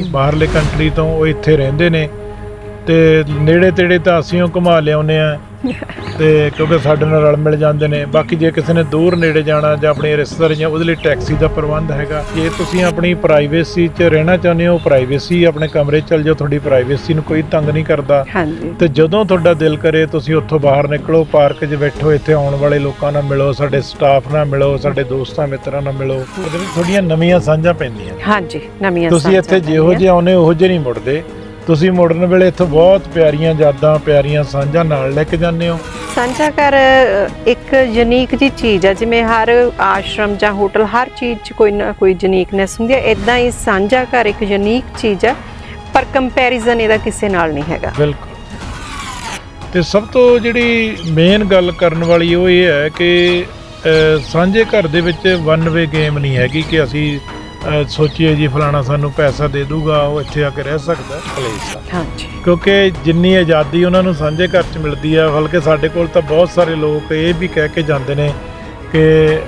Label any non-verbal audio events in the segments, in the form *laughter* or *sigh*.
ਬਾਹਰਲੇ ਕੰਟਰੀ ਤੋਂ ਉਹ ਇੱਥੇ ਰਹਿੰਦੇ ਨੇ ਤੇ ਨੇੜੇ ਤੇੜੇ ਤਾਂ ਅਸੀਂ ਉਹ ਘੁਮਾ ਲਿਆਉਂਦੇ ਆ ਤੇ ਕਿਉਂਕਿ ਸਾਡੇ ਨਾਲ ਰਲ ਮਿਲ ਜਾਂਦੇ ਨੇ ਬਾਕੀ ਜੇ ਕਿਸੇ ਨੇ ਦੂਰ ਨੇੜੇ ਜਾਣਾ ਜਾਂ ਆਪਣੇ ਰਿਸ਼ਤੇਦਾਰ ਜਾਂ ਉਹਦੇ ਲਈ ਟੈਕਸੀ ਦਾ ਪ੍ਰਬੰਧ ਹੈਗਾ ਜੇ ਤੁਸੀਂ ਆਪਣੀ ਪ੍ਰਾਈਵੇਸੀ 'ਚ ਰਹਿਣਾ ਚਾਹੁੰਦੇ ਹੋ ਪ੍ਰਾਈਵੇਸੀ ਆਪਣੇ ਕਮਰੇ 'ਚ ਚਲ ਜਾਓ ਤੁਹਾਡੀ ਪ੍ਰਾਈਵੇਸੀ ਨੂੰ ਕੋਈ ਤੰਗ ਨਹੀਂ ਕਰਦਾ। ਹਾਂਜੀ। ਤੇ ਜਦੋਂ ਤੁਹਾਡਾ ਦਿਲ ਕਰੇ ਤੁਸੀਂ ਉੱਥੋਂ ਬਾਹਰ ਨਿਕਲੋ ਪਾਰਕ 'ਚ ਬੈਠੋ ਇੱਥੇ ਆਉਣ ਵਾਲੇ ਲੋਕਾਂ ਨਾਲ ਮਿਲੋ ਸਾਡੇ ਸਟਾਫ ਨਾਲ ਮਿਲੋ ਸਾਡੇ ਦੋਸਤਾਂ ਮਿੱਤਰਾਂ ਨਾਲ ਮਿਲੋ ਉਹਦੇ ਵਿੱਚ ਥੋੜੀਆਂ ਨਵੀਆਂ ਸਾਂਝਾਂ ਪੈਂਦੀਆਂ ਹਾਂਜੀ ਨਵੀਆਂ ਤੁਸੀਂ ਇੱਥੇ ਜਿਹੋ ਜਿਹੇ ਆਉਨੇ ਉਹੋ ਜਿਹੇ ਨਹੀਂ ਮੁੜਦੇ। ਤੁਸੀਂ ਮੁੜਨ ਵੇਲੇ ਇੱਥੋਂ ਬਹੁਤ ਪਿਆਰੀਆਂ ਯਾਦਾਂ ਪਿਆਰੀਆਂ ਸਾਂਝਾਂ ਨਾਲ ਲੈ ਕੇ ਜਾਂਦੇ ਹੋ। ਸਾਂਝਾ ਘਰ ਇੱਕ ਯੂਨੀਕ ਜੀ ਚੀਜ਼ ਹੈ ਜਿਵੇਂ ਹਰ ਆਸ਼ਰਮ ਜਾਂ ਹੋਟਲ ਹਰ ਚੀਜ਼ 'ਚ ਕੋਈ ਨਾ ਕੋਈ ਯੂਨੀਕਨੈਸ ਹੁੰਦੀ ਹੈ ਇਦਾਂ ਹੀ ਸਾਂਝਾ ਘਰ ਇੱਕ ਯੂਨੀਕ ਚੀਜ਼ ਹੈ ਪਰ ਕੰਪੈਰੀਜ਼ਨ ਇਹਦਾ ਕਿਸੇ ਨਾਲ ਨਹੀਂ ਹੈਗਾ। ਬਿਲਕੁਲ। ਤੇ ਸਭ ਤੋਂ ਜਿਹੜੀ ਮੇਨ ਗੱਲ ਕਰਨ ਵਾਲੀ ਉਹ ਇਹ ਹੈ ਕਿ ਸਾਂਝੇ ਘਰ ਦੇ ਵਿੱਚ ਵਨ ਵੇ ਗੇਮ ਨਹੀਂ ਹੈਗੀ ਕਿ ਅਸੀਂ ਸੋਚੀਏ ਜੀ ਫਲਾਣਾ ਸਾਨੂੰ ਪੈਸਾ ਦੇ ਦੂਗਾ ਉਹ ਇੱਥੇ ਆ ਕੇ ਰਹਿ ਸਕਦਾ। ਪਲੇਸ ਆ ਹਾਂਜੀ। ਕਿਉਂਕਿ ਜਿੰਨੀ ਆਜ਼ਾਦੀ ਉਹਨਾਂ ਨੂੰ ਸਾਂਝੇ ਘਰ 'ਚ ਮਿਲਦੀ ਆ ਬਲਕਿ ਸਾਡੇ ਕੋਲ ਤਾਂ ਬਹੁਤ ਸਾਰੇ ਲੋਕ ਇਹ ਵੀ ਕਹਿ ਕੇ ਜਾਂਦੇ ਨੇ ਕਿ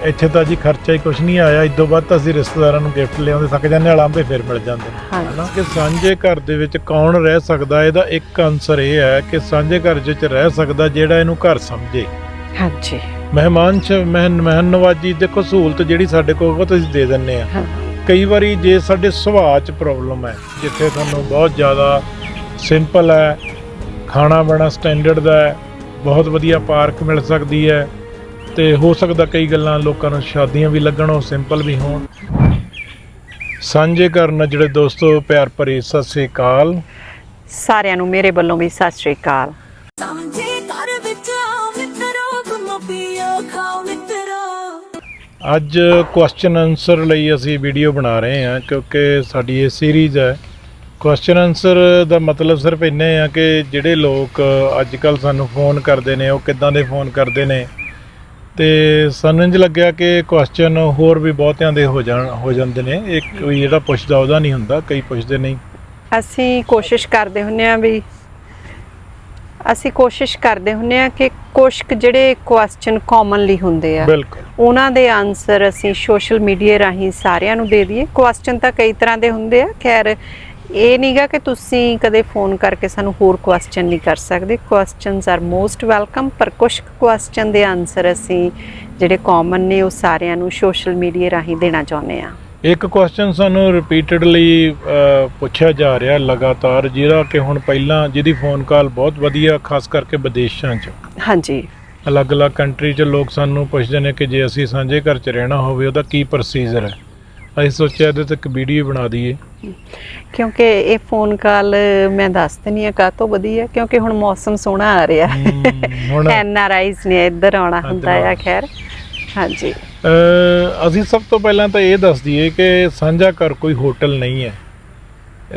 ਇੱਥੇ ਤਾਂ ਜੀ ਖਰਚਾ ਹੀ ਕੁਝ ਨਹੀਂ ਆਇਆ ਇਦੋਂ ਬਾਅਦ ਤਾਂ ਅਸੀਂ ਰਿਸ਼ਤੇਦਾਰਾਂ ਨੂੰ ਗਿਫਟ ਲਿਆਉਂਦੇ ਥੱਕ ਜਾਂਦੇ ਲਾਂਭੇ ਫਿਰ ਮਿਲ ਜਾਂਦੇ ਹਨਾ ਕਿ ਸਾਂਝੇ ਘਰ ਦੇ ਵਿੱਚ ਕੌਣ ਰਹਿ ਸਕਦਾ ਇਹਦਾ ਇੱਕ ਆਨਸਰ ਇਹ ਹੈ ਕਿ ਸਾਂਝੇ ਘਰ ਵਿੱਚ ਰਹਿ ਸਕਦਾ ਜਿਹੜਾ ਇਹਨੂੰ ਘਰ ਸਮਝੇ। ਹਾਂਜੀ। ਮਹਿਮਾਨ ਚ ਮਹਿਨ ਮਹਿਨ ਨਵਾਜੀ ਦੇਖੋ ਸਹੂਲਤ ਜਿਹੜੀ ਸਾਡੇ ਕੋਲ ਉਹ ਤੁਸੀਂ ਦੇ ਦਿੰਨੇ ਆ ਹਾਂ। ਕਈ ਵਾਰੀ ਜੇ ਸਾਡੇ ਸੁਭਾਅ ਚ ਪ੍ਰੋਬਲਮ ਹੈ, ਜਿੱਥੇ ਤੁਹਾਨੂੰ ਬਹੁਤ ਜ਼ਿਆਦਾ ਸਿੰਪਲ ਹੈ, ਖਾਣਾ ਬਣਾ ਸਟੈਂਡਰਡ ਦਾ ਹੈ, ਬਹੁਤ ਵਧੀਆ ਪਾਰਕ ਮਿਲ ਸਕਦੀ ਹੈ, ਤੇ ਹੋ ਸਕਦਾ ਕਈ ਗੱਲਾਂ ਲੋਕਾਂ ਨੂੰ ਸ਼ਾਦੀਆਂ ਵੀ ਲੱਗਣ, ਉਹ ਸਿੰਪਲ ਵੀ ਹੋਣ। ਸਾਂਝੇ ਕਰਨ ਜਿਹੜੇ ਦੋਸਤੋ, ਪਿਆਰ ਭਰੀ ਸਤਿ ਸ੍ਰੀ ਅਕਾਲ। ਸਾਰਿਆਂ ਨੂੰ ਮੇਰੇ ਵੱਲੋਂ ਵੀ ਸਤਿ ਸ਼੍ਰੀ ਅਕਾਲ। ਅੱਜ ਕੁਐਸਚਨ ਆਨਸਰ ਲਈ ਅਸੀਂ ਵੀਡੀਓ ਬਣਾ ਰਹੇ ਹਾਂ ਕਿਉਂਕਿ ਸਾਡੀ ਇਹ ਸੀਰੀਜ਼ ਹੈ। ਕੁਐਸਚਨ ਆਨਸਰ ਦਾ ਮਤਲਬ ਸਿਰਫ ਇੰਨਾ ਆ ਕਿ ਜਿਹੜੇ ਲੋਕ ਅੱਜ ਕੱਲ ਸਾਨੂੰ ਫੋਨ ਕਰਦੇ ਨੇ ਉਹ ਕਿੱਦਾਂ ਦੇ ਫੋਨ ਕਰਦੇ ਨੇ। ਤੇ ਸਾਨੂੰ ਇੰਜ ਲੱਗਿਆ ਕਿ ਕੁਐਸਚਨ ਹੋਰ ਵੀ ਬਹੁਤਿਆਂ ਦੇ ਹੋ ਜਾਣ ਹੋ ਜਾਂਦੇ ਨੇ। ਇੱਕ ਵੀ ਜਿਹੜਾ ਪੁੱਛਦਾ ਉਹਦਾ ਨਹੀਂ ਹੁੰਦਾ ਕਈ ਪੁੱਛਦੇ ਨਹੀਂ। ਅਸੀਂ ਕੋਸ਼ਿਸ਼ ਕਰਦੇ ਹੁੰਨੇ ਆ ਵੀ ਅਸੀਂ ਕੋਸ਼ਿਸ਼ ਕਰਦੇ ਹੁੰਨੇ ਆ ਕਿ ਕੁਝ ਜਿਹੜੇ ਕੁਐਸਚਨ ਕਾਮਨਲੀ ਹੁੰਦੇ ਆ। ਬਿਲਕੁਲ। ਉਹਨਾਂ ਦੇ ਆਨਸਰ ਅਸੀਂ ਸੋਸ਼ਲ ਮੀਡੀਆ ਰਾਹੀਂ ਸਾਰਿਆਂ ਨੂੰ ਦੇ ਦਈਏ। ਕੁਐਸਚਨ ਤਾਂ ਕਈ ਤਰ੍ਹਾਂ ਦੇ ਹੁੰਦੇ ਆ। ਖੈਰ ਇਹ ਨਹੀਂਗਾ ਕਿ ਤੁਸੀਂ ਕਦੇ ਫੋਨ ਕਰਕੇ ਸਾਨੂੰ ਹੋਰ ਕੁਐਸਚਨ ਨਹੀਂ ਕਰ ਸਕਦੇ। ਕੁਐਸਚਨਸ ਆਰ ਮੋਸਟ ਵੈਲਕਮ ਪਰ ਕੁਝ ਕੁਐਸਚਨ ਦੇ ਆਨਸਰ ਅਸੀਂ ਜਿਹੜੇ ਕਾਮਨ ਨੇ ਉਹ ਸਾਰਿਆਂ ਨੂੰ ਸੋਸ਼ਲ ਮੀਡੀਆ ਰਾਹੀਂ ਦੇਣਾ ਚਾਹੁੰਦੇ ਆ। ਇੱਕ ਕੁਐਸਚਨ ਸਾਨੂੰ ਰਿਪੀਟਡਲੀ ਪੁੱਛਿਆ ਜਾ ਰਿਹਾ ਲਗਾਤਾਰ ਜਿਹੜਾ ਕਿ ਹੁਣ ਪਹਿਲਾਂ ਜਿਹਦੀ ਫੋਨ ਕਾਲ ਬਹੁਤ ਵਧੀਆ ਖਾਸ ਕਰਕੇ ਵਿਦੇਸ਼ਾਂ 'ਚ। ਹਾਂਜੀ। ਅਲੱਗ-ਅਲੱਗ ਕੰਟਰੀ 'ਚ ਲੋਕ ਸਾਨੂੰ ਪੁੱਛਦੇ ਨੇ ਕਿ ਜੇ ਅਸੀਂ ਸਾਂਝੇ ਘਰ 'ਚ ਰਹਿਣਾ ਹੋਵੇ ਉਹਦਾ ਕੀ ਪ੍ਰੋਸੀਜਰ ਹੈ? ਅਸੀਂ ਸੋਚਿਆ ਇਹਦੇ ਤੇ ਇੱਕ ਵੀਡੀਓ ਬਣਾ ਦਈਏ। ਕਿਉਂਕਿ ਇਹ ਫੋਨ ਕਾਲ ਮੈਂ ਦੱਸ ਦਿੰਨੀ ਆ ਕਾਤੋਂ ਵਧੀਆ ਕਿਉਂਕਿ ਹੁਣ ਮੌਸਮ ਸੋਹਣਾ ਆ ਰਿਹਾ। ਹੁਣ ਐਨ ਆਰ ਆਈਜ਼ ਨੇ ਇੱਧਰ ਆਉਣਾ ਹੁੰਦਾ ਆ ਖੈਰ। ਹਾਂਜੀ। ਅਸੀਂ ਸਭ ਤੋਂ ਪਹਿਲਾਂ ਤਾਂ ਇਹ ਦੱਸ ਦਈਏ ਕਿ ਸਾਂਝਾ ਘਰ ਕੋਈ ਹੋਟਲ ਨਹੀਂ ਹੈ।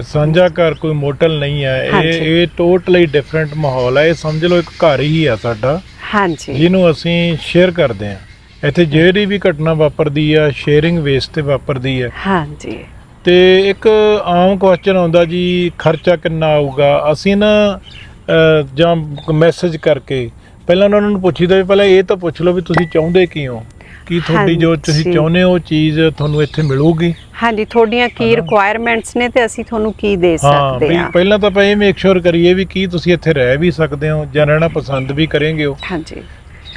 ਸਾਂਝਾ ਘਰ ਕੋਈ ਮੋਟਲ ਨਹੀਂ ਹੈ। ਇਹ। ਇਹ ਟੋਟਲੀ ਡਿਫਰੈਂਟ ਮਾਹੌਲ ਹੈ। ਇਹ ਸਮਝ ਲਓ ਇੱਕ ਘਰ ਹੀ ਆ ਸਾਡਾ। ਹਾਂਜੀ। ਜਿਹਨੂੰ ਅਸੀਂ ਸ਼ੇਅਰ ਕਰਦੇ ਹਾਂ। ਇੱਥੇ ਜਿਹੜੀ ਵੀ ਘਟਨਾ ਵਾਪਰਦੀ ਆ ਸ਼ੇਅਰਿੰਗ ਬੇਸ ਤੇ ਵਾਪਰਦੀ ਹੈ ਹਾਂਜੀ। ਤੇ ਇੱਕ ਆਮ ਕੁਐਸਚਨ ਆਉਂਦਾ ਜੀ ਖਰਚਾ ਕਿੰਨਾ ਆਊਗਾ? ਅਸੀਂ ਨਾ ਅਹ, ਜਾਂ ਮੈਸੇਜ ਕਰਕੇ ਪਹਿਲਾਂ ਉਹਨਾਂ ਨੂੰ ਪੁੱਛੀਦਾ ਵੀ ਪਹਿਲਾਂ ਇਹ ਤਾਂ ਪੁੱਛ ਲਓ ਵੀ ਤੁਸੀਂ ਚਾਹੁੰਦੇ ਕੀ ਹੋ? ਕੀ ਤੁਹਾਡੀ ਜੋ ਤੁਸੀਂ। ਚਾਹੁੰਦੇ ਹੋ ਚੀਜ਼ ਤੁਹਾਨੂੰ ਇੱਥੇ ਮਿਲੂਗੀ? ਹਾਂਜੀ ਤੁਹਾਡੀਆਂ ਕੀ ਰਿਕੁਆਇਰਮੈਂਟਸ ਨੇ ਤੇ ਅਸੀਂ ਤੁਹਾਨੂੰ ਕੀ ਦੇ ਹਾਂ ਸਕਦੇ ਵੀ ਹਾਂ। ਪਹਿਲਾਂ ਤਾਂ ਆਪਾਂ ਇਹ ਮੇਕ ਸ਼ੋਰ ਕਰੀਏ ਵੀ ਕੀ ਤੁਸੀਂ ਇੱਥੇ ਰਹਿ ਵੀ ਸਕਦੇ ਹੋ ਜਾਂ ਰਹਿਣਾ ਪਸੰਦ ਵੀ ਕਰੇਂਗੇ ਹੋ ਹਾਂਜੀ।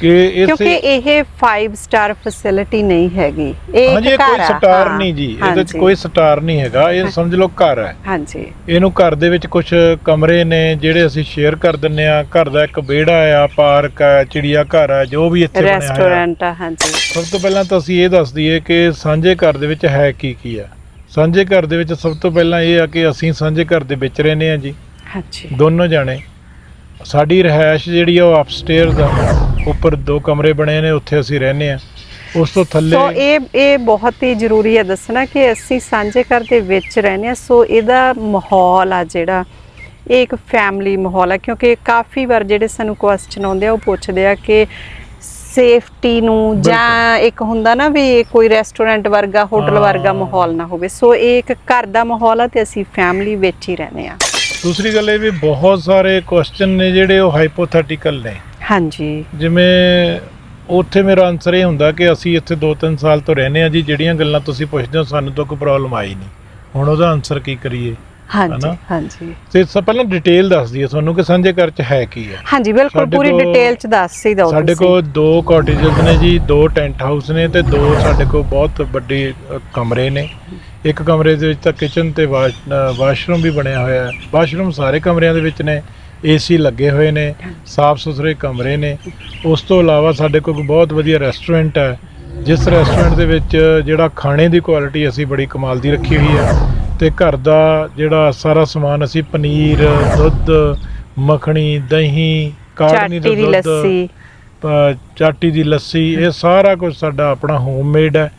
ਕਿ ਇਸੇ ਕਿਉਂਕਿ ਇਹ 5 ਸਟਾਰ ਫੈਸਿਲਿਟੀ ਨਹੀਂ ਹੈਗੀ। ਇਹ ਹਾਂਜੀ ਕੋਈ ਸਟਾਰ ਨਹੀਂ ਜੀ ਇਹਦੇ ਵਿੱਚ ਕੋਈ ਸਟਾਰ ਨਹੀਂ ਹੈਗਾ ਇਹ ਸਮਝ ਲਓ ਘਰ ਹੈ। ਹਾਂਜੀ। ਇਹਨੂੰ ਘਰ ਦੇ ਵਿੱਚ ਕੁਝ ਕਮਰੇ ਨੇ ਜਿਹੜੇ ਅਸੀਂ ਸ਼ੇਅਰ ਕਰ ਦਿੰਨੇ ਆ ਘਰ ਦਾ ਇੱਕ ਵਿਹੜਾ ਆ ਪਾਰਕ ਆ ਚਿੜੀਆ ਘਰ ਆ ਜੋ ਵੀ ਇੱਥੇ ਬਣਿਆ ਹੈ ਰੈਸਟੋਰੈਂਟ ਆ ਹਾਂਜੀ। ਸਭ ਤੋਂ ਪਹਿਲਾਂ ਤਾਂ ਅਸੀਂ ਇਹ ਦੱਸ ਦਈਏ ਕਿ ਸਾਂਝੇ ਘਰ ਦੇ ਵਿੱਚ ਹੈ ਕੀ ਕੀ ਆ। ਸਾਂਝੇ ਘਰ ਦੇ ਵਿੱਚ ਸਭ ਤੋਂ ਪਹਿਲਾਂ ਇਹ ਆ ਕਿ ਅਸੀਂ ਸਾਂਝੇ ਘਰ ਦੇ ਵਿੱਚ ਰਹਿੰਦੇ ਆ ਜੀ। ਹਾਂਜੀ। ਦੋਨੋਂ ਜਾਣੇ। ਸਾਡੀ ਰਹਿائش ਜਿਹੜੀ ਆ ਉਹ ਅਪਸਟੇਅਰਸ ਆ। ਉੱਪਰ ਦੋ ਕਮਰੇ ਬਣੇ ਨੇ ਉੱਥੇ ਅਸੀਂ ਰਹਿੰਦੇ ਆ ਉਸ ਤੋਂ ਥੱਲੇ ਸੋ ਇਹ ਇਹ ਬਹੁਤ ਹੀ ਜ਼ਰੂਰੀ ਹੈ ਦੱਸਣਾ ਕਿ ਅਸੀਂ ਸਾਂਝੇ ਘਰ ਦੇ ਵਿੱਚ ਰਹਿੰਦੇ ਹਾਂ। ਸੋ ਇਹਦਾ ਮਾਹੌਲ ਆ ਜਿਹੜਾ ਇਹ ਇੱਕ ਫੈਮਿਲੀ ਮਾਹੌਲ ਹੈ ਕਿਉਂਕਿ ਕਾਫੀ ਵਾਰ ਜਿਹੜੇ ਸਾਨੂੰ ਕੁਐਸਚਨ ਆਉਂਦੇ ਆ ਉਹ ਪੁੱਛਦੇ ਆ ਕਿ ਸੇਫਟੀ ਨੂੰ ਜਾਂ ਇੱਕ ਹੁੰਦਾ ਨਾ ਵੀ ਕੋਈ ਰੈਸਟੋਰੈਂਟ ਵਰਗਾ ਹੋਟਲ। ਵਰਗਾ ਮਾਹੌਲ ਨਾ ਹੋਵੇ। ਸੋ ਇਹ ਇੱਕ ਘਰ ਦਾ ਮਾਹੌਲ ਆ ਤੇ ਅਸੀਂ ਫੈਮਿਲੀ ਵਿੱਚ ਹੀ ਰਹਿੰਦੇ ਆ ਦੂਸਰੀ ਗੱਲ ਇਹ ਵੀ ਬਹੁਤ ਸਾਰੇ ਕੁਐਸਚਨ ਨੇ ਜਿਹੜੇ ਉਹ ਹਾਈਪੋਥੈਟੀਕਲ ਨੇ। ਹਾਂਜੀ। ਜਿਵੇਂ ਉੱਥੇ ਮੇਰਾ ਆਨਸਰ ਇਹ ਹੁੰਦਾ ਕਿ ਅਸੀਂ ਇੱਥੇ 2-3 ਸਾਲ ਤੋਂ ਰਹਿੰਦੇ ਆ ਜੀ ਜਿਹੜੀਆਂ ਗੱਲਾਂ ਤੁਸੀਂ ਪੁੱਛਦੇ ਹੋ ਸਾਨੂੰ ਤਾਂ ਕੋਈ ਪ੍ਰੋਬਲਮ ਆਈ ਨਹੀਂ। ਹੁਣ ਉਹਦਾ ਆਨਸਰ ਕੀ ਕਰੀਏ? ਹਾਂਜੀ ਹਨਾ? ਹਾਂਜੀ। ਤੇ ਸਭ ਪਹਿਲਾਂ ਡਿਟੇਲ ਦੱਸ ਦਈਏ ਤੁਹਾਨੂੰ ਕਿ ਸਾਂਝੇ ਘਰ ਚ ਹੈ ਕੀ ਹੈ। ਹਾਂਜੀ ਬਿਲਕੁਲ ਸਾਡੇ ਪੂਰੀ ਕੋਲ- ਡਿਟੇਲ ਚ ਦੱਸ ਹੀ ਦਿਓ ਸਾਡੇ ਤੁਸੀਂ। ਕੋਲ ਦੋ ਕਾਟੇਜਸ ਨੇ ਜੀ ਦੋ ਟੈਂਟ ਹਾਊਸ ਨੇ ਤੇ ਦੋ ਸਾਡੇ ਕੋਲ ਬਹੁਤ ਵੱਡੇ ਅ, ਕਮਰੇ ਨੇ। ਇੱਕ ਕਮਰੇ ਦੇ ਵਿੱਚ ਤਾਂ ਕਿਚਨ ਤੇ ਵਾਸ਼ਰੂਮ ਵੀ ਬਣਿਆ ਹੋਇਆ ਹੈ। ਵਾਸ਼ਰੂਮ ਸਾਰੇ ਕਮਰਿਆਂ ਦੇ ਵਿੱਚ ਨੇ। ਏਸੀ ਲੱਗੇ ਹੋਏ ਨੇ ਸਾਫ਼ ਸੁਥਰੇ ਕਮਰੇ ਨੇ। ਉਸ ਤੋਂ ਇਲਾਵਾ ਸਾਡੇ ਕੋਲ ਬਹੁਤ ਵਧੀਆ ਰੈਸਟੋਰੈਂਟ ਹੈ ਜਿਸ ਰੈਸਟੋਰੈਂਟ ਦੇ ਵਿੱਚ ਜਿਹੜਾ ਖਾਣੇ ਦੀ ਕੁਆਲਿਟੀ ਅਸੀਂ ਬੜੀ ਕਮਾਲ ਦੀ ਰੱਖੀ ਹੋਈ ਹੈ। ਤੇ ਘਰ ਦਾ ਜਿਹੜਾ ਸਾਰਾ ਸਮਾਨ ਅਸੀਂ ਪਨੀਰ ਦੁੱਧ ਮੱਖਣੀ ਦਹੀਂ ਕਾੜਨੀ ਦਾ ਦੁੱਧ ਚਾਟੀ ਦੀ ਲੱਸੀ ਇਹ ਸਾਰਾ ਕੁਝ ਸਾਡਾ ਆਪਣਾ ਹੋਮਮੇਡ ਹੈ।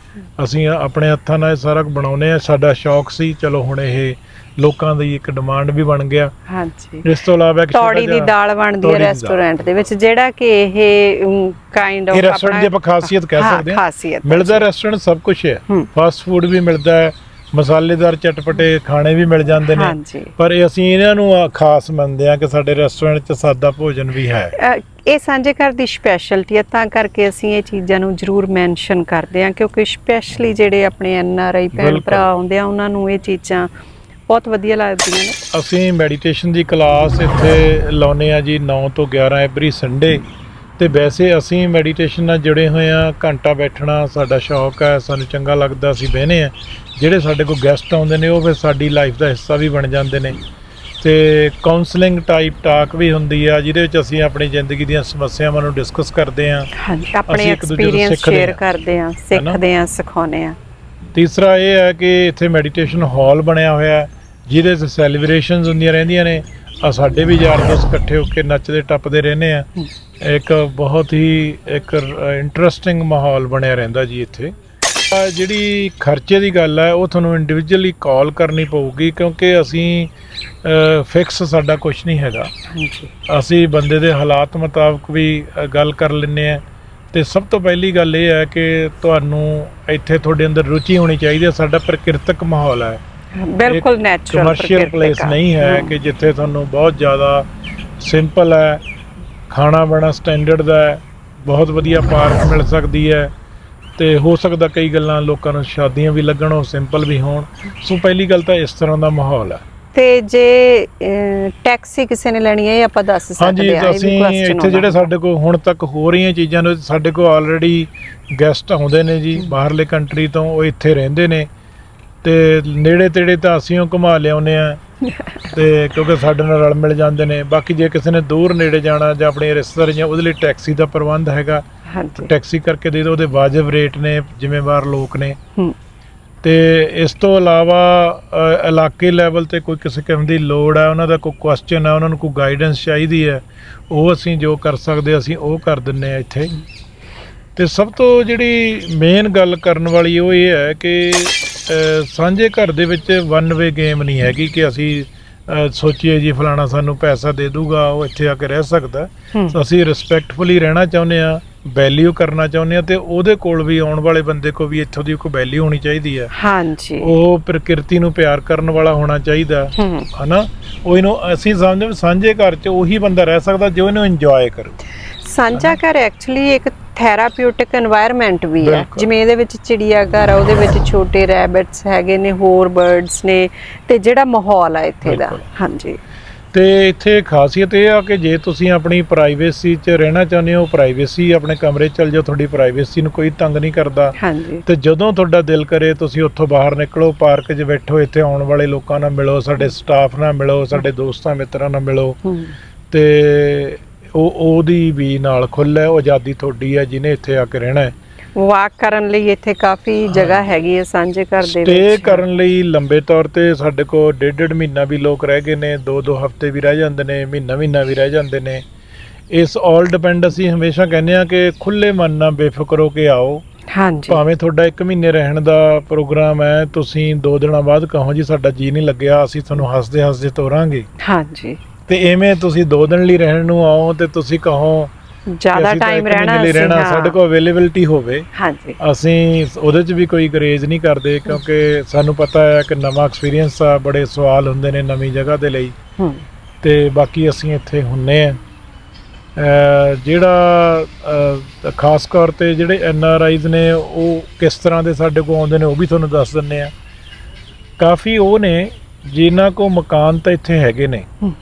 ਅਸੀਂ ਆਪਣੇ ਹੱਥਾਂ ਨਾਲ ਇਹ ਸਾਰਾ ਕੁਝ ਬਣਾਉਨੇ ਆ ਸਾਡਾ ਸ਼ੌਕ ਸੀ ਚਲੋ ਹੁਣ ਇਹ ਲੋਕਾਂ ਦੀ ਇੱਕ ਡਿਮਾਂਡ ਵੀ ਬਣ ਗਿਆ। ਹਾਂਜੀ। ਇਸ ਤੋਂ ਇਲਾਵਾ ਇੱਕ ਤੌੜੀ ਦੀ ਦਾਲ ਬਣਦੀ ਹੈ। ਰੈਸਟੋਰੈਂਟ ਦੇ ਵਿੱਚ ਜਿਹੜਾ ਕਿ ਇਹ ਕਾਈਂਡ ਆਫ ਇਹ ਰੈਸਟੋਰੈਂਟ ਦੀ ਆਪਾਂ ਖਾਸੀਅਤ ਕਹਿ ਸਕਦੇ ਹਾਂ। ਖਾਸੀਅਤ ਮਿਲਦਾ ਰੈਸਟੋਰੈਂਟ ਸਭ ਕੁਝ ਹੈ। ਫਾਸਟ ਫੂਡ ਵੀ ਮਿਲਦਾ ਹੈ ਮਸਾਲੇਦਾਰ ਚਟਪਟੇ ਖਾਣੇ ਵੀ ਮਿਲ ਜਾਂਦੇ ਨੇ। ਪਰ ਅਸੀਂ ਇਹਨਾਂ ਨੂੰ ਆ ਖਾਸ ਮੰਨਦੇ ਆ ਕਿ ਸਾਡੇ ਰੈਸਟੋਰੈਂਟ 'ਚ ਸਾਦਾ ਭੋਜਨ ਵੀ ਹੈ। ਇਹ ਸਾਂਝੇ ਘਰ ਦੀ ਸਪੈਸ਼ਲਟੀ ਹੈ ਤਾਂ ਕਰਕੇ ਅਸੀਂ ਇਹ ਚੀਜ਼ਾਂ ਨੂੰ ਜ਼ਰੂਰ ਮੈਂਸ਼ਨ ਕਰਦੇ ਹਾਂ ਕਿਉਂਕਿ ਸਪੈਸ਼ਲੀ ਜਿਹੜੇ ਆਪਣੇ ਐਨ ਆਰ ਆਈ ਭੈਣ। ਭਰਾ ਆਉਂਦੇ ਆ ਉਹਨਾਂ ਨੂੰ ਇਹ ਚੀਜ਼ਾਂ ਬਹੁਤ ਵਧੀਆ ਲੱਗਦੀਆਂ ਨੇ। ਅਸੀਂ ਮੈਡੀਟੇਸ਼ਨ ਦੀ ਕਲਾਸ ਇੱਥੇ ਲਾਉਨੇ ਆ ਜੀ 9 ਤੋਂ 11 ਐਵਰੀ ਸੰਡੇ ਤੇ ਵੈਸੇ ਅਸੀਂ ਮੈਡੀਟੇਸ਼ਨ ਨਾਲ ਜੁੜੇ ਹੋਏ ਆ ਘੰਟਾ ਬੈਠਣਾ ਸਾਡਾ ਸ਼ੌਕ ਹੈ ਸਾਨੂੰ ਚੰਗਾ ਲੱਗਦਾ ਅਸੀਂ ਬਹਿਨੇ ਆ ਜਿਹੜੇ ਸਾਡੇ ਕੋਲ ਗੈਸਟ ਆਉਂਦੇ ਨੇ ਉਹ ਫਿਰ ਸਾਡੀ ਲਾਈਫ ਦਾ ਹਿੱਸਾ ਵੀ ਬਣ ਜਾਂਦੇ ਨੇ। ਤੇ ਕਾਉਂਸਲਿੰਗ ਟਾਈਪ ਟਾਕ ਵੀ ਹੁੰਦੀ ਆ ਜਿਹਦੇ ਵਿੱਚ ਅਸੀਂ ਆਪਣੀ ਜ਼ਿੰਦਗੀ ਦੀਆਂ ਸਮੱਸਿਆਵਾਂ ਨੂੰ ਡਿਸਕਸ ਕਰਦੇ ਆ ਹਾਂਜੀ ਆਪਣੇ ਐਕਸਪੀਰੀਅੰਸ ਸ਼ੇਅਰ। ਕਰਦੇ ਹਾਂ ਸਿੱਖਦੇ ਹਾਂ ਸਿਖਾਉਂਦੇ ਹਾਂ। ਤੀਸਰਾ ਇਹ ਹੈ ਕਿ ਇੱਥੇ ਮੈਡੀਟੇਸ਼ਨ ਹਾਲ ਬਣਿਆ ਹੋਇਆ ਹੈ ਜਿਹਦੇ 'ਚ ਸੈਲੀਬ੍ਰੇਸ਼ਨਸ ਹੁੰਦੀਆਂ ਰਹਿੰਦੀਆਂ ਨੇ। ਆ ਸਾਡੇ ਵੀ ਯਾਰ ਦੋਸਤ ਇਕੱਠੇ ਹੋ ਕੇ ਨੱਚਦੇ ਟੱਪਦੇ ਰਹਿੰਦੇ ਆ। ਇੱਕ ਬਹੁਤ ਹੀ ਇੱਕ ਇੰਟਰਸਟਿੰਗ ਮਾਹੌਲ ਬਣਿਆ ਰਹਿੰਦਾ ਜੀ ਇੱਥੇ। ਜਿਹੜੀ ਖਰਚੇ ਦੀ ਗੱਲ ਹੈ ਉਹ ਤੁਹਾਨੂੰ ਇੰਡੀਵਿਜੂਅਲੀ ਕਾਲ ਕਰਨੀ ਪਊਗੀ ਕਿਉਂਕਿ ਅਸੀਂ ਫਿਕਸ ਸਾਡਾ ਕੁਝ ਨਹੀਂ ਹੈਗਾ। ਅਸੀਂ ਬੰਦੇ ਦੇ ਹਾਲਾਤ ਮੁਤਾਬਕ ਵੀ ਗੱਲ ਕਰ ਲੈਂਦੇ ਆ। ਤੇ ਸਭ ਤੋਂ ਪਹਿਲੀ ਗੱਲ ਇਹ ਹੈ ਕਿ ਤੁਹਾਨੂੰ ਇੱਥੇ ਤੁਹਾਡੇ ਅੰਦਰ ਰੁਚੀ ਹੋਣੀ ਚਾਹੀਦੀ ਹੈ ਸਾਡਾ ਪ੍ਰਕਿਰਤਕ ਮਾਹੌਲ ਹੈ। ਬਿਲਕੁਲ ਨੈਚੁਰਲ ਕਮਰਸ਼ੀਅਲ ਪਲੇਸ ਨਹੀਂ ਹੈ ਕਿ ਜਿੱਥੇ ਤੁਹਾਨੂੰ ਬਹੁਤ ਜ਼ਿਆਦਾ ਸਿੰਪਲ ਹੈ ਖਾਣਾ ਬਣਾ ਸਟੈਂਡਰਡ ਦਾ ਹੈ ਬਹੁਤ ਵਧੀਆ ਪਾਰਕ ਮਿਲ ਸਕਦੀ ਹੈ ਤੇ ਹੋ ਸਕਦਾ ਕਈ ਗੱਲਾਂ ਲੋਕਾਂ ਨੂੰ ਸ਼ਾਦੀਆਂ ਵੀ ਲੱਗਣ ਉਹ ਸਿੰਪਲ ਵੀ ਹੋਣ। ਸੋ ਪਹਿਲੀ ਗੱਲ ਤਾਂ ਇਸ ਤਰ੍ਹਾਂ ਦਾ ਮਾਹੌਲ ਹੈ। ਤੇ ਜੇ ਟੈਕਸੀ ਕਿਸੇ ਨੇ ਲੈਣੀ ਹੈ ਇਹ ਆਪਾਂ ਦੱਸ ਹਾਂਜੀ ਸਕਦੇ ਹਾਂ ਵੀ ਅਸੀਂ ਇੱਥੇ ਜਿਹੜੇ। ਸਾਡੇ ਕੋਲ ਹੁਣ ਤੱਕ ਹੋ ਰਹੀਆਂ ਚੀਜ਼ਾਂ ਨੇ ਸਾਡੇ ਕੋਲ ਆਲਰੇਡੀ ਗੈਸਟ ਆਉਂਦੇ ਨੇ ਜੀ ਬਾਹਰਲੇ ਕੰਟਰੀ ਤੋਂ ਉਹ ਇੱਥੇ ਰਹਿੰਦੇ ਨੇ। ਤੇ ਨੇੜੇ ਤੇੜੇ ਤਾਂ ਅਸੀਂ ਉਹ ਘੁਮਾ ਲਿਆਉਂਦੇ ਆ *laughs* ਤੇ ਕਿਉਂਕਿ ਸਾਡੇ ਨਾਲ ਰਲ ਮਿਲ ਜਾਂਦੇ ਨੇ। ਬਾਕੀ ਜੇ ਕਿਸੇ ਨੇ ਦੂਰ ਨੇੜੇ ਜਾਣਾ ਜਾਂ ਆਪਣੇ ਰਿਸ਼ਤੇਦਾਰ ਜਾਂ ਉਹਦੇ ਲਈ ਟੈਕਸੀ ਦਾ ਪ੍ਰਬੰਧ ਹੈਗਾ ਹਾਂਜੀ। ਟੈਕਸੀ ਕਰਕੇ ਦੇ ਦਿਓ ਉਹਦੇ ਵਾਜਬ ਰੇਟ ਨੇ ਜ਼ਿੰਮੇਵਾਰ ਲੋਕ ਨੇ। ਹੂੰ। ਤੇ ਇਸ ਤੋਂ ਇਲਾਵਾ ਇਲਾਕੇ ਲੈਵਲ ਤੇ ਕੋਈ ਕਿਸੇ ਕਿਸਮ ਦੀ ਲੋੜ ਹੈ ਉਹਨਾਂ ਦਾ ਕੋਈ ਕੁਐਸਚਨ ਹੈ ਉਹਨਾਂ ਨੂੰ ਕੋਈ ਗਾਈਡੈਂਸ ਚਾਹੀਦੀ ਹੈ ਉਹ ਅਸੀਂ ਜੋ ਕਰ ਸਕਦੇ ਅਸੀਂ ਉਹ ਕਰ ਦਿੰਨੇ ਆ ਇੱਥੇ। ਤੇ ਸਭ ਤੋਂ ਜਿਹੜੀ ਮੇਨ ਗੱਲ ਕਰਨ ਵਾਲੀ ਉਹ ਇਹ ਹੈ ਕਿ ਸਾਂਝੇ ਘਰ ਦੇ ਵਿੱਚ ਵਨ ਵੇ ਗੇਮ ਨਹੀਂ ਹੈਗੀ ਕਿ ਅਸੀਂ ਸੋਚੀਏ ਜੀ ਫਲਾਣਾ ਸਾਨੂੰ ਪੈਸਾ ਦੇ ਦੂਗਾ ਉਹ ਇੱਥੇ ਆ ਕੇ ਰਹਿ ਸਕਦਾ। ਅਸੀਂ ਰਿਸਪੈਕਟਫੁਲੀ ਰਹਿਣਾ ਚਾਹੁੰਦੇ ਆ ਵੈਲਿਊ ਕਰਨਾ ਚਾਹੁੰਦੇ ਆ ਤੇ ਉਹਦੇ ਕੋਲ ਵੀ ਆਉਣ ਵਾਲੇ ਬੰਦੇ ਕੋ ਵੀ ਇੱਥੋਂ ਦੀ ਕੋਈ ਵੈਲਿਊ ਹੋਣੀ ਚਾਹੀਦੀ ਹੈ ਹਾਂਜੀ। ਉਹ ਪ੍ਰਕਿਰਤੀ ਨੂੰ ਪਿਆਰ ਕਰਨ ਵਾਲਾ ਹੋਣਾ ਚਾਹੀਦਾ। ਹਨਾ? ਉਹ ਇਹਨੂੰ ਅਸੀਂ ਸਮਝਦੇ ਸਾਂਝੇ ਘਰ 'ਚ ਉਹੀ ਬੰਦਾ ਰਹਿ ਸਕਦਾ ਜੋ ਇਹਨੂੰ ਇੰਜੋਏ ਕਰੂ। ਸਾਂਝਾ ਘਰ ਐਕਚੁਅਲੀ ਇੱਕ ਥੈਰਾਪਿਊਟਿਕ এনवायरमेंट ਵੀ ਹੈ ਜਿਵੇਂ ਇਹਦੇ ਵਿੱਚ ਚਿੜੀਆ ਘਰ ਆ ਉਹਦੇ ਵਿੱਚ ਛੋਟੇ ਰੈਬਿਟਸ ਹੈਗੇ ਨੇ ਹੋਰ ਬਰਡਸ ਨੇ ਤੇ ਜਿਹੜਾ ਮਾਹੌਲ ਆ ਇੱਥੇ ਦਾ। ਹਾਂਜੀ। ਤੇ ਇੱਥੇ ਖਾਸੀਅਤ ਇਹ ਆ ਕਿ ਜੇ ਤੁਸੀਂ ਆਪਣੀ ਪ੍ਰਾਈਵੇਸੀ 'ਚ ਰਹਿਣਾ ਚਾਹੁੰਦੇ ਹੋ ਪ੍ਰਾਈਵੇਸੀ ਆਪਣੇ ਕਮਰੇ 'ਚ ਚਲ ਜਾਓ ਤੁਹਾਡੀ ਪ੍ਰਾਈਵੇਸੀ ਨੂੰ ਕੋਈ ਤੰਗ ਨਹੀਂ ਕਰਦਾ। ਹਾਂਜੀ। ਤੇ ਜਦੋਂ ਤੁਹਾਡਾ ਦਿਲ ਕਰੇ ਤੁਸੀਂ ਉੱਥੋਂ ਬਾਹਰ ਨਿਕਲੋ ਪਾਰਕ 'ਚ ਬੈਠੋ ਇੱਥੇ ਆਉਣ ਵਾਲੇ ਲੋਕਾਂ ਨਾਲ ਮਿਲੋ ਸਾਡੇ ਸਟਾਫ ਨਾਲ ਮਿਲੋ ਸਾਡੇ ਦੋਸਤਾਂ ਮਿੱਤਰਾਂ ਨਾਲ ਮਿਲੋ। ਹੂੰ। ਤੇ ਉਹ ਉਹਦੀ ਵੀ ਨਾਲ ਖੁੱਲ੍ਹ ਉਹ ਆਜ਼ਾਦੀ ਤੁਹਾਡੀ ਹੈ ਜਿਹਨੇ ਇੱਥੇ ਆ ਕੇ ਰਹਿਣਾ ਹੈ। ਵਾਕ ਕਰਨ ਲਈ ਇੱਥੇ ਕਾਫੀ ਜਗ੍ਹਾ ਹੈਗੀ ਹੈ ਸਾਂਝੇ ਘਰ ਦੇ ਸਟੇ ਵਿੱਚ। ਕਰਨ ਲਈ ਲੰਬੇ ਤੌਰ ਤੇ ਸਾਡੇ ਕੋਲ ਡੇਢ ਡੇਢ ਮਹੀਨਾ ਵੀ ਲੋਕ ਰਹਿ ਗਏ ਨੇ ਦੋ ਦੋ ਹਫ਼ਤੇ ਵੀ ਰਹਿ ਜਾਂਦੇ ਨੇ ਮਹੀਨਾ ਮਹੀਨਾ ਵੀ ਰਹਿ ਜਾਂਦੇ ਨੇ। ਇਸ ਆਲ ਡਿਪੈਂਡ ਅਸੀਂ ਹਮੇਸ਼ਾ ਕਹਿੰਦੇ ਆ ਕਿ ਖੁੱਲੇ ਮਨ ਨਾਲ ਬੇਫਿਕਰ ਹੋ ਕੇ ਆਓ। ਹਾਂਜੀ। ਭਾਵੇਂ ਤੁਹਾਡਾ 1 ਮਹੀਨੇ ਰਹਿਣ ਦਾ ਪ੍ਰੋਗਰਾਮ ਹੈ ਤੁਸੀਂ ਦੋ ਦਿਨਾਂ ਬਾਅਦ ਕਹੋ ਜੀ ਸਾਡਾ ਜੀ ਨਹੀਂ ਲੱਗਿਆ ਅਸੀਂ ਤੁਹਾਨੂੰ ਹੱਸਦੇ ਹੱਸਦੇ ਤੋਰਾਂਗੇ। ਹਾਂਜੀ। ਤੇ ਐਵੇਂ ਤੁਸੀਂ ਦੋ ਦਿਨ ਲਈ ਰਹਿਣ ਨੂੰ ਆਓ ਤੇ ਤੁਸੀਂ ਕਹੋ ਜ਼ਿਆਦਾ ਟਾਈਮ ਰਹਿਣਾ ਅਸੀਂ, ਰਹਿਣਾ ਹਾਂ। ਸਾਡੇ ਕੋਲ ਅਵੇਲੇਬਿਲਟੀ ਹੋਵੇ ਹਾਂਜੀ। ਅਸੀਂ ਉਹਦੇ 'ਚ ਵੀ ਕੋਈ ਗਰੇਜ਼ ਨਹੀਂ ਕਰਦੇ ਕਿਉਂਕਿ ਸਾਨੂੰ ਪਤਾ ਹੈ ਕਿ ਨਵਾਂ ਐਕਸਪੀਰੀਅੰਸ ਆ ਬੜੇ ਸਵਾਲ ਹੁੰਦੇ ਨੇ ਨਵੀਂ ਜਗ੍ਹਾ ਦੇ ਲਈ। ਹੂੰ। ਤੇ ਬਾਕੀ ਅਸੀਂ ਇੱਥੇ ਹੁੰਨੇ ਆ। ਜਿਹੜਾ ਖਾਸ ਤੌਰ ਤੇ ਜਿਹੜੇ ਐਨ ਆਰ ਆਈਜ਼ ਨੇ ਉਹ ਕਿਸ ਤਰ੍ਹਾਂ ਦੇ ਸਾਡੇ ਕੋਲ ਆਉਂਦੇ ਨੇ ਉਹ ਵੀ ਤੁਹਾਨੂੰ ਦੱਸ ਦਿੰਨੇ ਆ। ਕਾਫੀ ਉਹ ਨੇ ਜਿਨ੍ਹਾਂ ਕੋ ਮਕਾਨ ਤਾਂ ਇੱਥੇ ਹੈਗੇ ਨੇ। ਹੂੰ।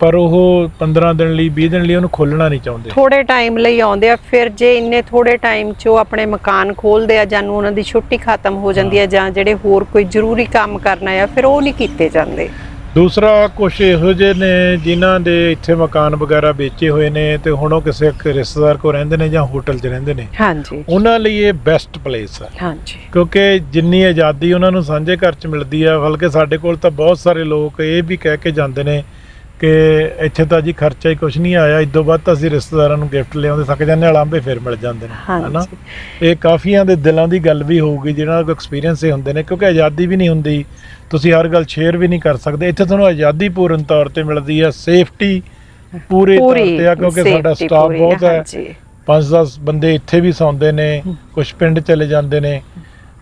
ਪਰ ਉਹ 15 ਦਿਨ ਲਈ 20 ਦਿਨ ਲਈ ਉਹਨੂੰ ਖੋਲਣਾ ਨਹੀਂ ਚਾਹੁੰਦੇ। ਥੋੜੇ ਟਾਈਮ ਲਈ ਆਉਂਦੇ ਆ ਫਿਰ ਜੇ ਇੰਨੇ ਥੋੜੇ ਟਾਈਮ 'ਚ ਉਹ ਆਪਣੇ ਮਕਾਨ ਖੋਲਦੇ ਆ ਜਾਂ ਨੂੰ ਉਹਨਾਂ ਦੀ ਛੁੱਟੀ ਖਤਮ ਹੋ ਜਾਂਦੀ ਹੈ। ਜਾਂ ਜਿਹੜੇ ਹੋਰ ਕੋਈ ਜ਼ਰੂਰੀ ਕੰਮ ਕਰਨਾ ਆ ਫਿਰ ਉਹ ਨਹੀਂ ਕੀਤੇ ਜਾਂਦੇ। ਦੂਸਰਾ ਕੁਛ ਇਹੋ ਜਿਹੇ ਨੇ ਜਿਨ੍ਹਾਂ ਦੇ ਇੱਥੇ ਮਕਾਨ ਵਗੈਰਾ ਵੇਚੇ ਹੋਏ ਨੇ ਤੇ ਹੁਣ ਉਹ ਕਿਸੇ ਇੱਕ ਰਿਸ਼ਤੇਦਾਰ ਕੋ ਰਹਿੰਦੇ ਨੇ ਜਾਂ ਹੋਟਲ 'ਚ ਰਹਿੰਦੇ ਨੇ। ਹਾਂਜੀ। ਉਹਨਾਂ ਲਈ ਇਹ ਬੈਸਟ ਪਲੇਸ ਹੈ ਹਾਂਜੀ। ਕਿਉਂਕਿ ਜਿੰਨੀ ਆਜ਼ਾਦੀ ਉਹਨਾਂ ਨੂੰ ਸਾਂਝੇ ਘਰ 'ਚ ਮਿਲਦੀ ਆ ਬਲਕਿ ਸਾਡੇ ਕੋਲ ਤਾਂ ਬਹੁਤ ਸਾਰੇ ਲੋਕ ਇਹ ਵੀ ਕਹਿ ਕੇ ਜਾਂਦੇ ਨੇ ਕਿ ਇੱਥੇ ਤਾਂ ਜੀ ਖਰਚਾ ਹੀ ਕੁਝ ਨਹੀਂ ਆਇਆ ਇਦੋਂ ਬਾਅਦ ਤਾਂ ਅਸੀਂ ਰਿਸ਼ਤੇਦਾਰਾਂ ਨੂੰ ਗਿਫਟ ਲਿਆਉਂਦੇ ਥੱਕ ਜਾਂਦੇ ਅਲਾਂਬੇ ਫਿਰ ਮਿਲ ਜਾਂਦੇ ਨੇ ਹਨਾ? ਇਹ ਕਾਫੀਆਂ ਦੇ ਦਿਲਾਂ ਦੀ ਗੱਲ ਵੀ ਹੋਊਗੀ ਜਿਹਨਾਂ ਕੋਲ ਐਕਸਪੀਰੀਅੰਸ ਹੀ ਹੁੰਦੇ ਨੇ ਕਿਉਂਕਿ ਆਜ਼ਾਦੀ ਵੀ ਨਹੀਂ ਹੁੰਦੀ ਤੁਸੀਂ ਹਰ ਗੱਲ ਸ਼ੇਅਰ ਵੀ ਨਹੀਂ ਕਰ ਸਕਦੇ। ਇੱਥੇ ਤੁਹਾਨੂੰ ਆਜ਼ਾਦੀ ਪੂਰਨ ਤੌਰ ਤੇ ਮਿਲਦੀ ਹੈ ਸੇਫਟੀ ਪੂਰੇ ਤੌਰ ਤੇ ਆ ਕਿਉਂਕਿ ਸਾਡਾ ਸਟਾਫ ਬਹੁਤ ਹੈ। ਹਾਂਜੀ। 5-10 ਬੰਦੇ ਇੱਥੇ ਵੀ ਸੌਂਦੇ ਨੇ ਕੁਝ ਪਿੰਡ ਚਲੇ ਜਾਂਦੇ ਨੇ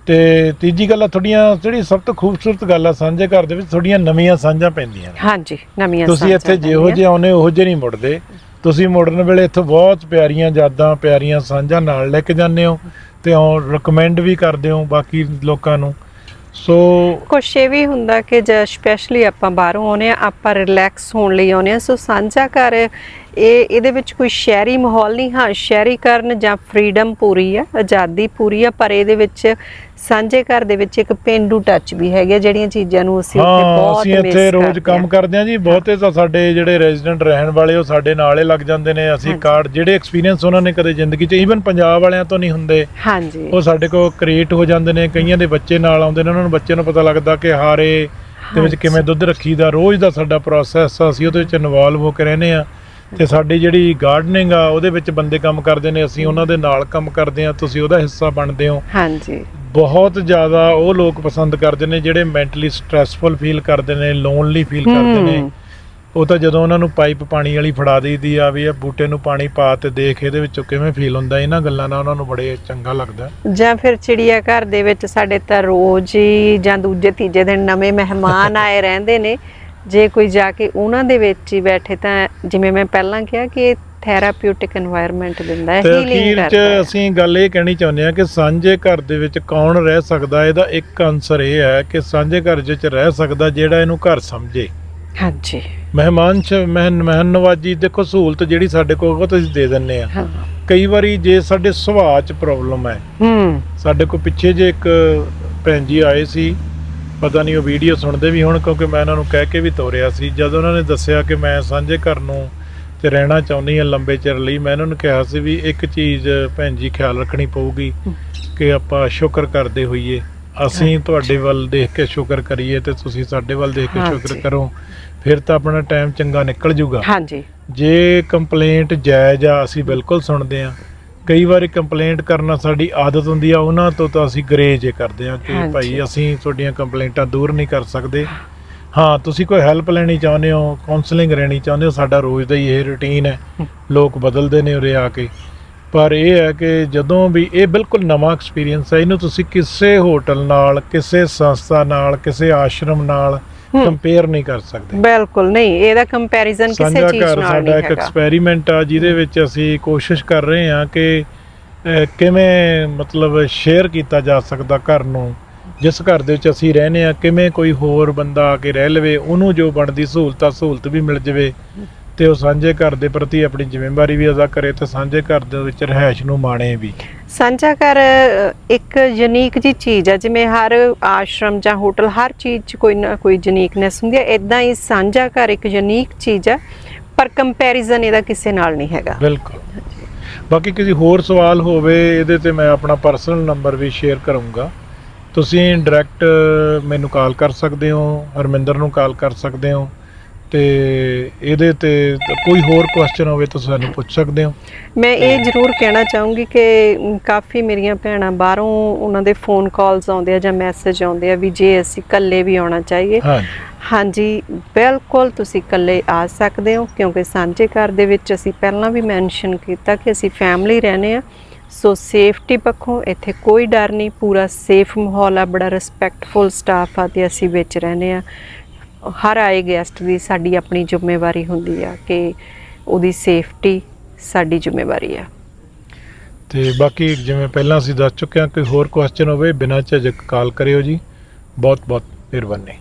ਤੇ ਤੀਜੀ ਗੱਲ ਆ ਥੋੜੀਆਂ ਜਿਹੜੀ ਸਭ ਤੋਂ ਖੂਬਸੂਰਤ ਗੱਲ ਆ ਸਾਂਝੇ ਘਰ ਦੇ ਵਿੱਚ ਥੋੜੀਆਂ ਨਵੀਆਂ ਸਾਂਝਾਂ ਪੈਂਦੀਆਂ ਨੇ। ਹਾਂਜੀ ਨਵੀਆਂ ਤੁਸੀਂ ਇੱਥੇ ਜਿਹੋ। ਜਿਹੇ ਆਉਨੇ ਉਹੋ ਜਿਹੇ ਨਹੀਂ ਮੁੜਦੇ। ਤੁਸੀਂ ਮੁੜਨ ਵੇਲੇ ਇੱਥੋਂ ਬਹੁਤ ਪਿਆਰੀਆਂ ਯਾਦਾਂ ਪਿਆਰੀਆਂ ਸਾਂਝਾਂ ਨਾਲ ਲੈ ਕੇ ਜਾਂਦੇ ਹੋ ਤੇ ਉਹ ਰეკਮੈਂਡ ਵੀ ਕਰਦੇ ਹੋ ਬਾਕੀ ਲੋਕਾਂ ਨੂੰ। ਸੋ ਕੁਛ ਇਹ ਵੀ ਹੁੰਦਾ ਕਿ ਜੇ ਸਪੈਸ਼ਲੀ ਆਪਾਂ ਬਾਹਰੋਂ ਆਉਨੇ ਆ ਆਪਾਂ ਰਿਲੈਕਸ ਹੋਣ ਲਈ ਆਉਨੇ ਆ ਸੋ ਸਾਂਝਾ ਘਰ ਇਹ ਇਹਦੇ ਵਿੱਚ ਕੋਈ ਸ਼ਹਿਰੀ ਮਾਹੌਲ ਨਹੀਂ ਹਾਂ ਸ਼ਹਿਰੀਕਰਨ ਜਾਂ ਫਰੀडम ਪੂਰੀ ਆ ਆਜ਼ਾਦੀ ਪੂਰੀ ਆ ਪਰ ਇਹਦੇ ਵਿੱਚ ਸਾਂਝੇ ਘਰ ਦੇ ਵਿੱਚ ਇੱਕ ਪਿੰਡੂ ਟੱਚ ਵੀ ਹੈਗੇ ਜਿਹੜੀਆਂ ਚੀਜ਼ਾਂ ਨੂੰ ਅਸੀਂ ਹਾਂ ਬਹੁਤ ਅਸੀਂ ਇੱਥੇ ਰੋਜ਼ ਕੰਮ। ਕਰਦੇ ਹਾਂ ਜੀ ਬਹੁਤੇ ਤਾਂ ਸਾਡੇ ਜਿਹੜੇ ਰੈਜ਼ੀਡੈਂਟ ਰਹਿਣ ਵਾਲੇ ਉਹ ਸਾਡੇ ਨਾਲ ਹੀ ਲੱਗ ਜਾਂਦੇ ਨੇ ਅਸੀਂ। ਕਾਰਡ ਜਿਹੜੇ ਐਕਸਪੀਰੀਅੰਸ ਉਹਨਾਂ ਨੇ ਕਦੇ ਜ਼ਿੰਦਗੀ 'ਚ ਈਵਨ ਪੰਜਾਬ ਵਾਲਿਆਂ ਤੋਂ ਨਹੀਂ ਹੁੰਦੇ ਹਾਂਜੀ ਉਹ ਸਾਡੇ ਕੋਲ ਕ੍ਰੀਏਟ ਹੋ ਜਾਂਦੇ ਨੇ ਕਈਆਂ ਦੇ ਬੱਚੇ ਨਾਲ ਆਉਂਦੇ ਨੇ ਉਹਨਾਂ ਨੂੰ ਬੱਚੇ ਨੂੰ ਪਤਾ ਲੱਗਦਾ ਕਿ ਹਾਰੇ ਦੇ ਵਿੱਚ। ਕਿਵੇਂ ਦੁੱਧ ਰੱਖੀਦਾ ਰੋਜ਼ ਦਾ ਸਾਡਾ ਪ੍ਰੋਸੈਸ ਆ ਅਸੀਂ ਉਹਦੇ ਵਿੱਚ ਇਨਵੋਲਵ ਹੋ ਕੇ ਰਹਿੰਦੇ ਆ ਤੇ ਸਾਡੀ ਜਿਹੜੀ ਗਾਰਡਨਿੰਗ ਆ ਉਹਦੇ ਵਿੱਚ ਬੰਦੇ ਕੰਮ ਕਰਦੇ ਨੇ ਅਸੀਂ ਉਹਨਾਂ ਦੇ ਨਾਲ ਕੰਮ ਕਰਦੇ ਆ ਤੁਸੀਂ ਉਹਦਾ ਹਿੱਸਾ ਬਣਦੇ ਹੋ। ਹਾਂਜੀ। ਬਹੁਤ ਜ਼ਿਆਦਾ ਉਹ ਲੋਕ ਪਸੰਦ ਕਰਦੇ ਨੇ ਜਿਹੜੇ ਮੈਂਟਲੀ ਸਟ੍ਰੈਸਫੁਲ ਫੀਲ ਕਰਦੇ ਨੇ ਲੋਨਲੀ ਫੀਲ ਕਰਦੇ ਨੇ। ਉਹ ਤਾਂ ਜਦੋਂ ਉਹਨਾਂ ਨੂੰ ਪਾਈਪ ਪਾਣੀ ਵਾਲੀ ਫੜਾ ਦਈਦੀ ਆ ਵੀ ਇਹ ਬੂਟੇ ਨੂੰ ਪਾਣੀ ਪਾ ਤੇ ਦੇਖ ਇਹਦੇ ਵਿੱਚੋਂ ਕਿਵੇਂ ਫੀਲ ਹੁੰਦਾ ਇਹਨਾਂ ਗੱਲਾਂ ਨਾਲ ਉਹਨਾਂ ਨੂੰ ਬੜੇ ਚੰਗਾ ਲੱਗਦਾ। ਜਾਂ ਫਿਰ ਚਿੜੀਆ ਘਰ ਦੇ ਵਿੱਚ ਸਾਡੇ ਤਾਂ ਰੋਜ਼ ਹੀ ਜਾਂ ਦੂਜੇ ਤੀਜੇ ਦਿਨ ਨਵੇਂ ਮਹਿਮਾਨ *laughs* ਆਏ ਰਹਿੰਦੇ ਨੇ ਜੇ ਕੋਈ ਜਾ ਕੇ ਉਹਨਾਂ ਦੇ ਵਿੱਚ ਹੀ ਬੈਠੇ ਤਾਂ ਜਿਵੇਂ ਮੈਂ ਪਹਿਲਾਂ ਕਿਹਾ ਕਿ ਇਹ ਥੈਰਾਪਿਊਟਿਕ এনवायरमेंट ਦਿੰਦਾ ਹੈ ਹੀਲਿੰਗ ਕਰਦਾ ਹੈ ਅਖੀਰ 'ਚ ਅਸੀਂ ਗੱਲ ਇਹ ਕਹਿਣੀ ਚਾਹੁੰਦੇ ਹਾਂ ਕਿ ਸਾਂਝੇ ਘਰ ਦੇ ਵਿੱਚ ਕੌਣ ਰਹਿ ਸਕਦਾ ਇਹਦਾ ਇੱਕ ਆਨਸਰ ਇਹ ਹੈ ਕਿ ਸਾਂਝੇ ਘਰ ਵਿੱਚ ਰਹਿ ਸਕਦਾ ਜਿਹੜਾ ਇਹਨੂੰ ਘਰ ਸਮਝੇ। ਹਾਂਜੀ। ਮਹਿਮਾਨ ਚ ਮਹਿਨ ਮਹਿਨ ਨਵਾਜੀ ਦੇਖੋ ਸਹੂਲਤ ਜਿਹੜੀ ਸਾਡੇ ਕੋਲ ਉਹ ਤੁਸੀਂ ਦੇ ਦਿੰਨੇ ਆ। ਕਈ ਵਾਰੀ ਜੇ ਸਾਡੇ ਸੁਭਾਅ ਚ ਪ੍ਰੋਬਲਮ ਹੈ ਹੂੰ। ਸਾਡੇ ਕੋਲ ਪਿੱਛੇ ਜੇ ਇੱਕ ਭੈਣ ਜੀ ਆਏ ਸੀ ਪਤਾ ਨਹੀਂ ਉਹ ਵੀਡੀਓ ਸੁਣਦੇ ਵੀ ਹੁਣ ਕਿਉਂਕਿ ਮੈਂ ਉਹਨਾਂ ਨੂੰ ਕਹਿ ਕੇ ਵੀ ਤੋਰਿਆ ਸੀ। ਜਦੋਂ ਉਹਨਾਂ ਨੇ ਦੱਸਿਆ ਕਿ ਮੈਂ ਸਾਂਝੇ ਘਰ ਨੂੰ ਤੇ ਰਹਿਣਾ ਚਾਹੁੰਦੀ ਹਾਂ ਲੰਬੇ ਚਿਰ ਲਈ ਮੈਂ ਉਹਨਾਂ ਨੂੰ ਕਿਹਾ ਸੀ ਵੀ ਇੱਕ ਚੀਜ਼ ਭੈਣ ਜੀ ਖਿਆਲ ਰੱਖਣੀ ਪਊਗੀ ਕਿ ਆਪਾਂ ਸ਼ੁਕਰ ਕਰਦੇ ਹੋਈਏ। ਅਸੀਂ ਤੁਹਾਡੇ ਵੱਲ ਦੇਖ ਕੇ ਸ਼ੁਕਰ ਕਰੀਏ ਤੇ ਤੁਸੀਂ ਸਾਡੇ ਵੱਲ ਦੇਖ ਕੇ ਸ਼ੁਕਰ। ਕਰੋ। ਫਿਰ ਤਾਂ ਆਪਣਾ ਟਾਈਮ ਚੰਗਾ ਨਿਕਲ ਜੂਗਾ। ਹਾਂਜੀ। ਜੇ ਕੰਪਲੇਂਟ ਜਾਇਜ਼ ਆ ਅਸੀਂ ਬਿਲਕੁਲ ਸੁਣਦੇ ਆ ਕਈ ਵਾਰੀ ਕੰਪਲੇਂਟ ਕਰਨਾ ਸਾਡੀ ਆਦਤ ਹੁੰਦੀ ਆ ਉਹਨਾਂ ਤੋਂ ਤਾਂ ਅਸੀਂ ਗਰੇਜ ਕਰਦੇ ਆ ਕਿ। ਭਾਈ ਅਸੀਂ ਤੁਹਾਡੀਆਂ ਕੰਪਲੇਂਟਾਂ ਦੂਰ ਨਹੀਂ ਕਰ ਸਕਦੇ ਹਾਂ ਤੁਸੀਂ ਕੋਈ ਹੈਲਪ ਲੈਣੀ ਚਾਹੁੰਦੇ ਹੋ ਕਾਉਂਸਲਿੰਗ ਲੈਣੀ ਚਾਹੁੰਦੇ ਹੋ ਸਾਡਾ ਰੋਜ਼ ਦਾ ਹੀ ਇਹ ਰੁਟੀਨ ਹੈ ਲੋਕ ਬਦਲਦੇ ਨੇ ਉਰੇ ਆ ਕੇ ਪਰ ਇਹ ਹੈ ਕਿ ਜਦੋਂ ਵੀ ਇਹ ਬਿਲਕੁਲ ਨਵਾਂ ਐਕਸਪੀਰੀਅੰਸ ਹੈ ਇਹਨੂੰ ਤੁਸੀਂ ਕਿਸੇ ਹੋਟਲ ਨਾਲ ਕਿਸੇ ਸੰਸਥਾ ਨਾਲ ਕਿਸੇ ਆਸ਼ਰਮ ਨਾਲ। ਕੰਪੇਅਰ ਨਹੀਂ ਕਰ ਸਕਦੇ। ਬਿਲਕੁਲ ਨਹੀਂ ਇਹਦਾ ਕੰਪੈਰੀਜ਼ਨ ਕਿਸੇ ਚੀਜ਼ ਨਾਲ ਨਹੀਂ ਹੈਗਾ। ਸਾਡਾ ਇੱਕ ਐਕਸਪੈਰੀਮੈਂਟ ਆ ਜਿਹਦੇ ਵਿੱਚ ਅਸੀਂ ਕੋਸ਼ਿਸ਼ ਕਰ ਰਹੇ ਹਾਂ ਕਿ ਕਿਵੇਂ ਮਤਲਬ ਸ਼ੇਅਰ ਕੀਤਾ ਜਾ ਸਕਦਾ ਘਰ ਨੂੰ। ਜਿਸ ਘਰ ਦੇ ਵਿੱਚ ਅਸੀਂ ਰਹਨੇ ਆ ਕਿਵੇਂ ਕੋਈ ਹੋਰ ਬੰਦਾ ਆ ਕੇ ਰਹਿ ਲਵੇ ਉਹਨੂੰ ਜੋ ਬਣਦੀ ਸਹੂਲਤਾਂ ਸਹੂਲਤ ਵੀ ਮਿਲ ਜਵੇ ਤੇ ਉਹ ਸਾਂਝੇ ਘਰ ਦੇ ਪ੍ਰਤੀ ਆਪਣੀ ਜ਼ਿੰਮੇਵਾਰੀ ਵੀ ਅਦਾ ਕਰੇ ਤੇ ਸਾਂਝੇ ਘਰ ਦੇ ਵਿੱਚ ਰਹਿائش ਨੂੰ ਮਾਣੇ ਵੀ। ਸਾਂਝਾ ਘਰ ਇੱਕ ਯੂਨੀਕ ਜੀ ਚੀਜ਼ ਹੈ ਜਿਵੇਂ ਹਰ ਆਸ਼ਰਮ ਜਾਂ ਹੋਟਲ, ਹਰ ਚੀਜ਼ 'ਚ ਕੋਈ ਨਾ ਕੋਈ ਯੂਨੀਕਨੈਸ ਹੁੰਦੀ ਹੈ ਇਦਾਂ ਹੀ ਸਾਂਝਾ ਘਰ ਇੱਕ ਯੂਨੀਕ ਚੀਜ਼ ਹੈ ਪਰ ਕੰਪੈਰੀਜ਼ਨ ਇਹਦਾ ਕਿਸੇ ਨਾਲ ਨਹੀਂ ਹੈਗਾ। ਬਿਲਕੁਲ। ਬਾਕੀ ਕਿਸੇ ਹੋਰ ਸਵਾਲ ਹੋਵੇ, ਇਹਦੇ ਤੇ ਮੈਂ ਆਪਣਾ ਪਰਸਨਲ ਨੰਬਰ ਵੀ ਸ਼ੇਅਰ ਕਰੂੰਗਾ। ਤੁਸੀਂ ਡਾਇਰੈਕਟ ਮੈਨੂੰ ਕਾਲ ਕਰ ਸਕਦੇ ਹੋ, ਹਰਮਿੰਦਰ ਨੂੰ ਕਾਲ ਕਰ ਸਕਦੇ ਹੋ। ਤੇ ਇਹਦੇ ਤੇ ਕੋਈ ਹੋਰ ਕੁਐਸਚਨ ਹੋਵੇ ਤਾਂ ਸਾਨੂੰ ਪੁੱਛ ਸਕਦੇ ਹੋ। ਮੈਂ ਇਹ ਜ਼ਰੂਰ ਕਹਿਣਾ ਚਾਹੂੰਗੀ ਕਿ ਕਾਫੀ ਮੇਰੀਆਂ ਭੈਣਾਂ ਬਾਹਰੋਂ ਉਹਨਾਂ ਦੇ ਫੋਨ ਕਾਲਸ ਆਉਂਦੇ ਆ ਜਾਂ ਮੈਸੇਜ ਆਉਂਦੇ ਆ ਵੀ ਜੇ ਅਸੀਂ ਇਕੱਲੇ ਵੀ ਆਉਣਾ ਚਾਹੀਏ। ਹਾਂਜੀ। ਹਾਂਜੀ ਬਿਲਕੁਲ ਤੁਸੀਂ ਇਕੱਲੇ ਆ ਸਕਦੇ ਹੋ ਕਿਉਂਕਿ ਸਾਂਝੇ ਘਰ ਦੇ ਵਿੱਚ ਅਸੀਂ ਪਹਿਲਾਂ ਵੀ ਮੈਂਸ਼ਨ ਕੀਤਾ ਕਿ ਅਸੀਂ ਫੈਮਿਲੀ ਰਹਨੇ ਆ। ਸੋ ਸੇਫਟੀ ਪੱਖੋਂ ਇੱਥੇ ਕੋਈ ਡਰ ਨਹੀਂ ਪੂਰਾ ਸੇਫ ਮਾਹੌਲ ਆ ਬੜਾ ਰਿਸਪੈਕਟਫੁਲ ਸਟਾਫ ਆ ਤੇ ਅਸੀਂ ਵਿੱਚ ਰਹਨੇ ਆ। ਹਰ ਆਏ ਗੈਸਟ ਦੀ ਸਾਡੀ ਆਪਣੀ ਜ਼ਿੰਮੇਵਾਰੀ ਹੁੰਦੀ ਆ ਕਿ ਉਹਦੀ ਸੇਫਟੀ ਸਾਡੀ ਜ਼ਿੰਮੇਵਾਰੀ ਆ। ਤੇ ਬਾਕੀ ਜਿਵੇਂ ਪਹਿਲਾਂ ਅਸੀਂ ਦੱਸ ਚੁੱਕੇ ਹਾਂ ਕੋਈ ਹੋਰ ਕੁਐਸਚਨ ਹੋਵੇ ਬਿਨਾਂ ਝਿਜਕ ਕਾਲ ਕਰਿਓ ਜੀ। ਬਹੁਤ ਬਹੁਤ ਮਿਹਰਬਾਨੀ